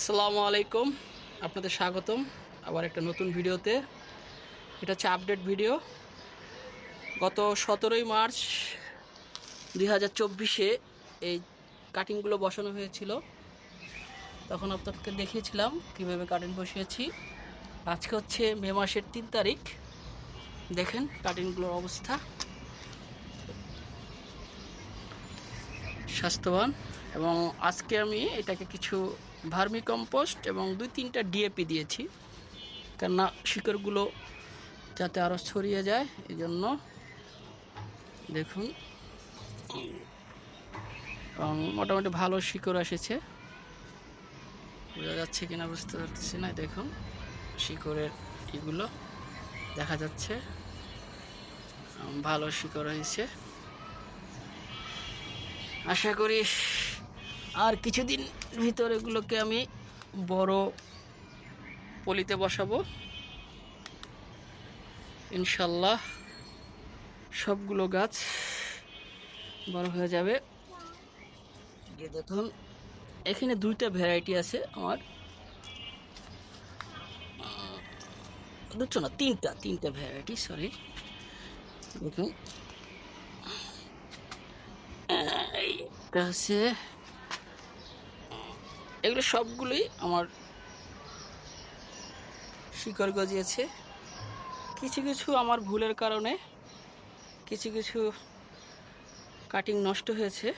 আসসালামু আলাইকুম। আপনাদের স্বাগতম আবার একটা নতুন ভিডিওতে। এটা হচ্ছে আপডেট ভিডিও গত সতেরোই মার্চ দুই হাজার চব্বিশে এই কাটিংগুলো বসানো হয়েছিল। তখন আপনাদেরকে দেখিয়েছিলাম কীভাবে কাটিং বসিয়েছি। আজকে হচ্ছে মে মাসের তিন তারিখ। দেখেন কাটিংগুলোর অবস্থা। স্বাস্থ্যবান। এবং আজকে আমি এটাকে কিছু ভার্মি কম্পোস্ট এবং দুই তিনটা ডিএপি দিয়েছি। কেননা শিকড়গুলো যাতে আরও ছড়িয়ে যায় এই জন্য দেখুন। এবং মোটামুটি ভালো শিকড় এসেছে। বোঝা যাচ্ছে কিনা, বুঝতে পারতেছি না, দেখুন। শিকড়ের এগুলো দেখা যাচ্ছে। ভালো শিকড় হয়েছে। আশা করি আর কিছুদিন ভিতর এগুলোকে আমি বড় পলিতে বসাবো। ইনশাল্লাহ সবগুলো গাছ বড় হয়ে যাবে। এই দেখুন, এখানে দুইটা ভ্যারাইটি আছে আমার। দুটো না, তিনটা তিনটা ভ্যারাইটি সরি দেখুন। এগুলো সবগুলোই আমার শিকড় গজিয়েছে। কিছু কিছু আমার ভুলের কারণে, কিছু কিছু কাটিং নষ্ট হয়েছে।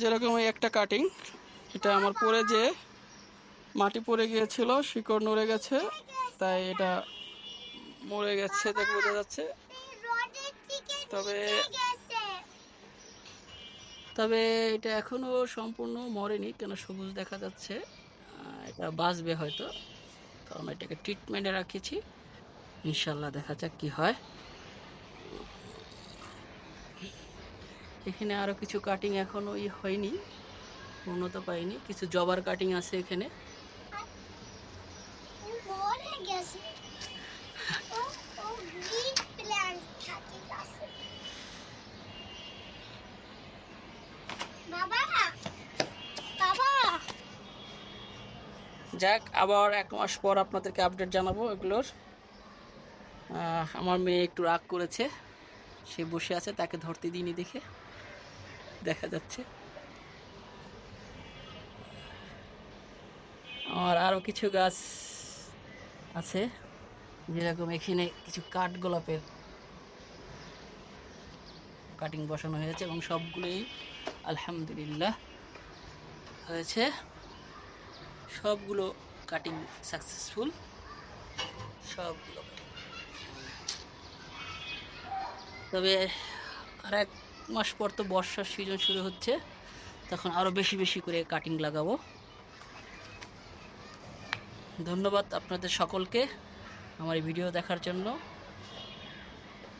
যেরকম এই একটা কাটিং এটা আমার পরে যে মাটি পড়ে গিয়েছিল, শিকড় নড়ে গেছে, তাই এটা মরে গেছে দেখ বোঝা যাচ্ছে। তবে তবে এটা এখনও সম্পূর্ণ মরেনি, কেন সবুজ দেখা যাচ্ছে। এটা বাঁচবে হয়তো। তো কারণ এটাকে ট্রিটমেন্টে রাখিয়েছি ইনশাল্লাহ দেখা যাক কি হয়। এখানে আরও কিছু কাটিং এখনও ই হয়নি উন্নত পাইনি। কিছু জবার কাটিং আছে এখানে। যাক, আবার এক মাস পর আপনাদেরকে আপডেট জানাব এগুলোর। আমার মেয়ে একটু রাগ করেছে। সে বসে আছে, তাকে ধরতে দিইনি দেখে। দেখা যাচ্ছে। আমার আরও কিছু গাছ আছে, যেরকম এখানে কিছু কাঠ গোলাপের কাটিং বসানো হয়েছে এবং সবগুলোই আলহামদুলিল্লাহ হয়েছে। সবগুলো কাটিং সাকসেসফুল সবগুলো তবে আর এক মাস পর তো বর্ষার সিজন শুরু হচ্ছে, তখন আরও বেশি বেশি করে কাটিং লাগাবো। ধন্যবাদ আপনাদের সকলকে আমার এই ভিডিও দেখার জন্য।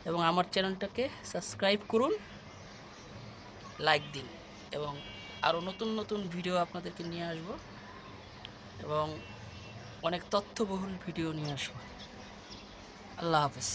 এবং আমার চ্যানেলটাকে সাবস্ক্রাইব করুন লাইক দিন। এবং আরও নতুন নতুন ভিডিও আপনাদেরকে নিয়ে আসব। এবং অনেক তথ্যবহুল ভিডিও নিয়ে আসব। আল্লাহ হাফেজ।